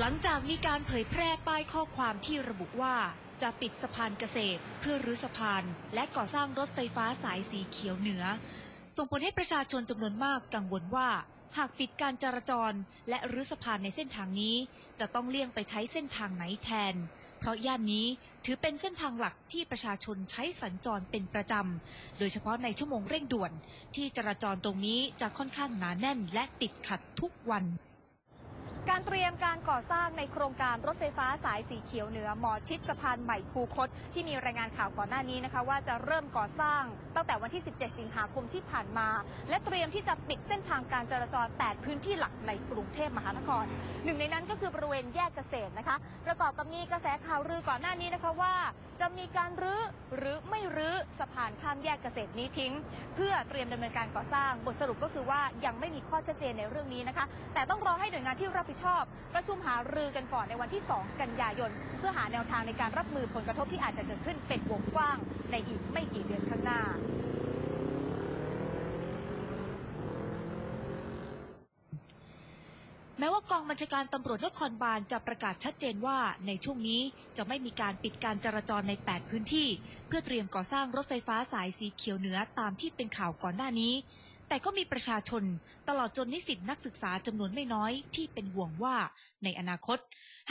หลังจากมีการเผยแพร่ป้ายข้อความที่ระบุว่า จะปิดสะพานเกษตร เพื่อรื้อสะพาน และก่อสร้างรถไฟฟ้าสายสีเขียวเหนือ ส่งผลให้ประชาชนจำนวนมากกังวลว่า หากปิดการจราจร และรื้อสะพานในเส้นทางนี้ จะต้องเลี่ยงไปใช้เส้นทางไหนแทน เพราะย่านนี้ถือเป็นเส้นทางหลักที่ประชาชนใช้สัญจรเป็นประจำ โดยเฉพาะในชั่วโมงเร่งด่วน ที่จราจรตรงนี้จะค่อนข้างหนาแน่นและติดขัดทุกวัน การเตรียมการก่อสร้างในโครงการรถไฟฟ้าสายสีเขียวเหนือหมอชิดสะพานใหม่คูคตที่มีรายงานข่าวก่อนหน้านี้นะคะ ว่าจะเริ่มก่อสร้างตั้งแต่วันที่ 17 สิงหาคมที่ผ่านมา และเตรียมที่จะปิดเส้นทางการจราจร 8 พื้นที่หลักในกรุงเทพมหานคร หนึ่งในนั้นก็คือบริเวณแยกเกษตรนะคะ ประกอบกับมีกระแสข่าวลือก่อนหน้านี้นะคะว่า จะมีการรื้อหรือไม่รื้อสะพานข้ามแยกเกษตรนี้ทิ้ง เพื่อเตรียมดำเนินการก่อสร้างบทสรุปก็คือว่ายังไม่มีข้อชัดเจนในเรื่องนี้นะคะ แต่ต้องรอให้หน่วยงานที่รับผิดชอบ ประชุมหารือกันก่อนในวันที่ 2 กันยายน เพื่อหาแนวทางในการรับมือผลกระทบที่อาจจะเกิดขึ้นเป็นวงกว้าง ในอีกไม่กี่เดือนข้างหน้าแม้ว่ากองบัญชาการตำรวจนครบาลจะประกาศชัดเจนว่าในช่วงนี้จะไม่มีการปิดการจราจรใน 8 พื้นที่ เพื่อเตรียมก่อสร้างรถไฟฟ้าสายสีเขียวเหนือตามที่เป็นข่าวก่อนหน้านี้ แต่ก็มีประชาชนตลอดจนนิสิตนักศึกษาจำนวนไม่น้อยที่เป็นห่วงว่าในอนาคต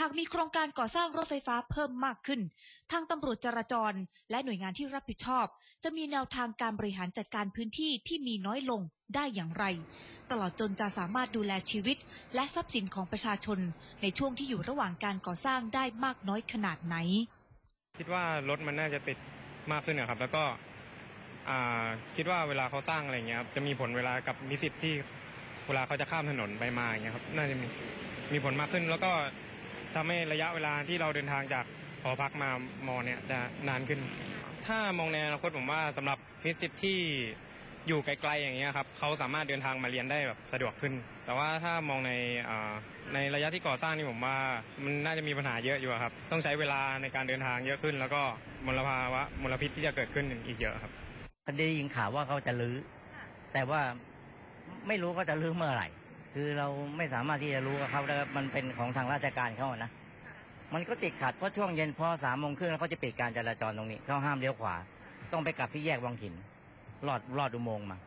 หากมีโครงการก่อสร้างรถไฟฟ้าเพิ่มมากขึ้น ทางตำรวจจราจร และหน่วยงานที่รับผิดชอบ จะมีแนวทางการบริหารจัดการพื้นที่ที่มีน้อยลงได้อย่างไร ตลอดจนจะสามารถดูแลชีวิต และทรัพย์สินของประชาชน ในช่วงที่อยู่ระหว่างการก่อสร้างได้มากน้อยขนาดไหน คิดว่ารถมันน่าจะติดมากขึ้นนะครับแล้วก็ คิดว่าเวลาเขาสร้างอะไรเงี้ยครับจะมีผลเวลากับนิสิตที่เวลาเขาจะข้ามถนนไปมาอย่างเงี้ยครับน่าจะมีมีผลมากขึ้น แล้วก็ทำให้ระยะเวลาที่เราเดินทางจากหอพักมามอเนี่ยจะนานขึ้น ถ้ามองในอนาคตผมว่าสำหรับนิสิตที่อยู่ไกลๆอย่างเงี้ยครับเขาสามารถเดินทางมาเรียนได้แบบสะดวกขึ้น แต่ว่าถ้ามองในในระยะที่ก่อสร้างนี่ผมว่ามันน่าจะมีปัญหาเยอะอยู่ครับ ต้องใช้เวลาในการเดินทางเยอะขึ้น แล้วก็มลภาวะมลพิษที่จะเกิดขึ้นอีกเยอะครับ ได้ยินข่าวว่าเขาจะรื้อ แต่ว่าไม่รู้เขาจะรื้อเมื่อไหร่ คือเราไม่สามารถที่จะรู้กับเขาได้ว่ามันเป็นของทางราชการเขาอะนะ มันก็ติดขัดเพราะช่วงเย็นพอสามโมงครึ่งแล้วเขาจะปิดการจราจรตรงนี้เขาห้ามเลี้ยวขวา ต้องไปกลับที่แยกวังหินลอดลอดอุโมงค์มา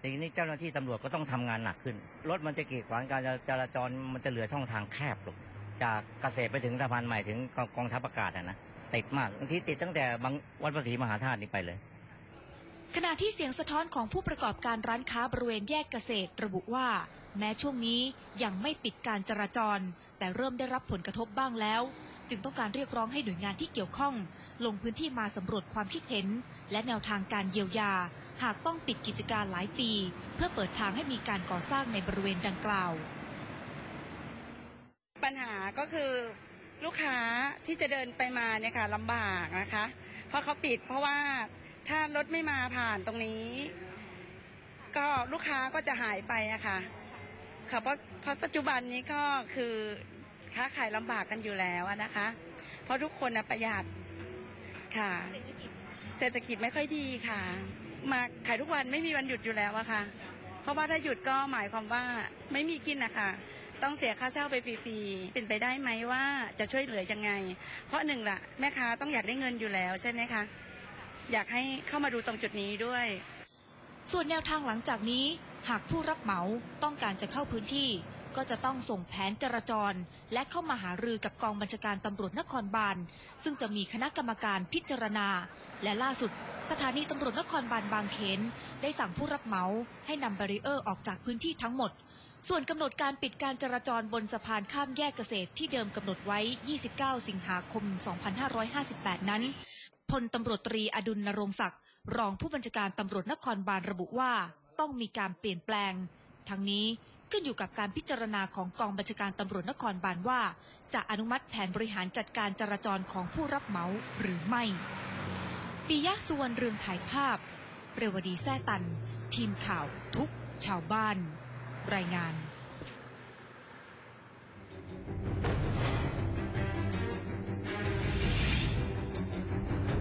ทีนี้เจ้าหน้าที่ตำรวจก็ต้องทำงานหนักขึ้น รถมันจะกีดขวางการจราจรมันจะเหลือช่องทางแคบลงจากเกษตรไปถึงสะพานใหม่ถึงกองทัพอากาศอะนะติดมากบางทีติดตั้งแต่บางวัดภาษีมหาธาตุนี้ไปเลย ขณะที่เสียงสะท้อนของผู้ประกอบการร้านค้าบริเวณแยกเกษตรระบุว่า แม้ช่วงนี้ยังไม่ปิดการจราจร แต่เริ่มได้รับผลกระทบบ้างแล้ว จึงต้องการเรียกร้องให้หน่วยงานที่เกี่ยวข้อง ลงพื้นที่มาสำรวจความคิดเห็น และแนวทางการเยียวยา หากต้องปิดกิจการหลายปี เพื่อเปิดทางให้มีการก่อสร้างในบริเวณดังกล่าว ปัญหาก็คือลูกค้าที่จะเดินไปมาเนี่ยค่ะลำบากนะคะ เพราะเขาปิดเพราะว่าารถไม่มาผ่านตรงนี้ ก็ลูกค้าก็จะหายไปอะค่ะค่ะเพราะเพราะปัจจุบันนี้ก็คือค้าขายลำบากกันอยู่แล้วนะคะ เพราะทุกคนนะประหยัดค่ะ เศรษฐกิจไม่ค่อยดีค่ะ มาขายทุกวันไม่มีวันหยุดอยู่แล้วอะค่ะ เพราะว่าถ้าหยุดก็หมายความว่าไม่มีกินนะคะต้องเสียค่าเช่าไปฟรีๆ เป็นไปได้ไหมว่าจะช่วยเหลือยังไง เพราะหนึ่งละแม่ค้าต้องอยากได้เงินอยู่แล้วใช่ไหมคะ อยากให้เข้ามาดูตรงจุดนี้ด้วย ส่วนแนวทางหลังจากนี้ หากผู้รับเหมาต้องการจะเข้าพื้นที่ ก็จะต้องส่งแผนจราจร และเข้ามาหารือกับกองบัญชาการตำรวจนครบาลซึ่งจะมีคณะกรรมการพิจารณา และล่าสุด สถานีตำรวจนครบาลบางเขนได้สั่งผู้รับเหมาให้นำแบรีเออร์ออกจากพื้นที่ทั้งหมดส่วนกำหนดการปิดการจราจรบนสะพานข้ามแยกเกษตรที่เดิมกำหนดไว้ 29 สิงหาคม 2558 นั้น พลตำรวจตรีอดุลนรงศักดิ์รองผู้บัญชาการตำรวจนครบาลระบุว่า ต้องมีการเปลี่ยนแปลง ทั้งนี้ขึ้นอยู่กับการพิจารณาของกองบัญชาการตำรวจนครบาลว่า จะอนุมัติแผนบริหารจัดการจราจรของผู้รับเหมาหรือไม่ปียะสุวรรณเรืองถ่ายภาพ เรวดีแท้ตัน ทีมข่าวทุกชาวบ้าน รายงาน